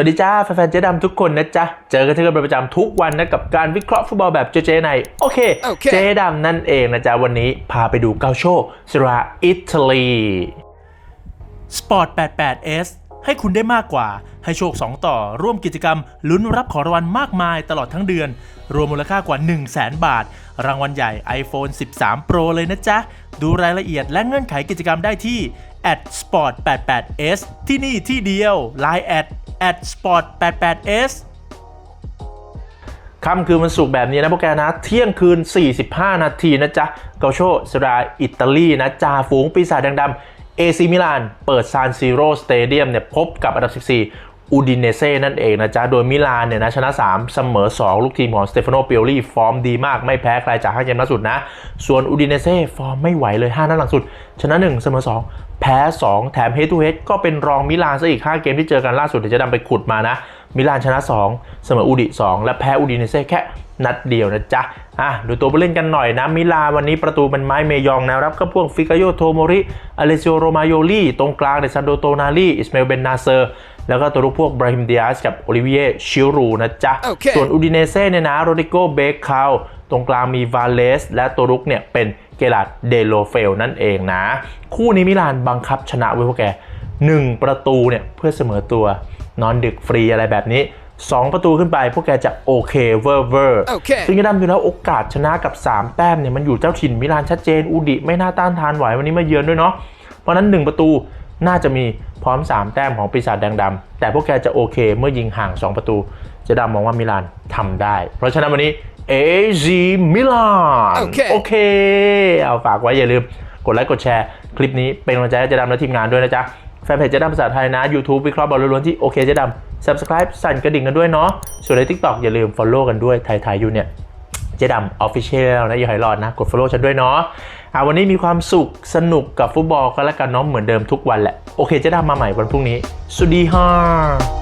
สวัสดีจ้าแฟนๆเจ๊ดำทุกคนนะจ๊ะ เจอกันที่กันเป็นประจำทุกวันนะกับการวิเคราะห์ฟุตบอลแบบเจ๊ๆในโอเคโอเค เจ๊ดำนั่นเองนะจ๊ะ วันนี้พาไปดูเกาโชสราอิตาลี Sport 88S ให้คุณได้มากกว่า ให้โชค 2 ต่อ ร่วมกิจกรรม ลุ้นรับของรางวัลมากมายตลอดทั้งเดือน รวมมูลค่ากว่า 1 0 0 0 0แบาท รางวัลใหญ่ iPhone 13 Pro เลยนะจ๊ะ ดูรายละเอียดและเงื่อนไขกิจกรรมได้ที่ @sport 88s ที่นี่ที่เดียว Line at @sport 88s ค่ำคืนวันศุกร์แบบนี้นะพวกแกนะ เที่ยงคืน 45 นาทีนะจ๊ะ เกาโชสราอิตาลีนะจ่าฝูงปีศาจแดงดำเอซิมิลาน เปิดซานซิโรสเตเดียมเนี่ยพบกับอันดับ 14 อูดินเนเซ่นั่นเองนะจ๊ะ โดยมิลานเนี่ยนะชนะ 3 เสมอ 2 ลูกทีมของสเตฟานโนเปียรี่ฟอร์มดีมากไม่แพ้ใครจากห้าเกมล่าสุดนะ ส่วนอูดินเนเซ่ฟอร์มไม่ไหวเลย 5 นัดหลังสุด ชนะ 1 เสมอ 2 แพ้ 2 แถมเฮด o ูเฮดก็เป็นรองมิลานซะอีก 5 เกมที่เจอกันล่าสุดเดี๋ยวจะนำไปขุดมานะ มิลานชนะ 2 เสมออูดิ 2 และแพ้อูดินเนเซ่แค่ นัดเดียวนะจ๊ะอะดูตัวผู้เล่นกันหน่อยนะ มิลานวันนี้ประตูเป็นไม้เมยองนะครับก็พวกฟิกาโยโทโมริอเลเซโอโรมาโยลีตรงกลางเดซันโดโตนาลีอิสเมลเบนนาเซอร์แล้วก็ตัวลูกพวกบราฮิมเดียสกับโอลิเวียชิรูนะจ๊ะโอเคส่วนอูดิเนเซ่เนี่ยนะโรดิโกเบคคาตรงกลางมีวาเลส และตัวลุกเนี่ยเป็นเกลาดเดโลเฟลนั่นเองนะ คู่นี้มิลานบังคับชนะไว้พวกแก1ประตูเนี่ยเพื่อเสมอตัวนอนดึกฟรีอะไรแบบนี้ 2 ประตูขึ้นไปพวกแกจะโอเคเวอร์เวอร์โอเคซึ่งจะดำอยู่แล้วโอกาสชนะกับ 3 แต้มเนี่ยมันอยู่เจ้าถิ่นมิลานชัดเจน อูดิไม่น่าต้านทานไหววันนี้มาเยือนด้วยเนาะเพราะฉะนั้น 1 ประตูน่าจะมีพร้อม 3 แต้มของปีศาจแดงดำแต่พวกแกจะโอเคเมื่อยิงห่าง 2 ประตู จะดำมองว่ามิลานทำได้ เพราะฉะนั้นวันนี้เอซีมิลานโอเคโอเคเอาฝากไว้อย่าลืมกดไลค์กดแชร์ คลิปนี้เป็นกำลังใจให้เจะดำและทีมงานด้วยนะจ๊ะ แฟนเพจเจ๊ดำภาษาไทยนะ YouTube วิเคราะห์บอลล้วนๆที่โอเคเจ๊ดำ Subscribe สั่นกระดิ่งกันด้วยเนาะ ส่วนใน TikTok อย่าลืม Follow กันด้วยไทยๆอยู่เนี่ย เจดำออฟฟิเชียลนะอย่าให้รอดนะ กด follow ฉันด้วยเนาะอ่าวันนี้มีความสุขสนุกกับฟุตบอลกันแล้วกันเนาะเหมือนเดิมทุกวันแหละ โอเคเจดำมาใหม่วันพรุ่งนี้ สวัสดีค่ะ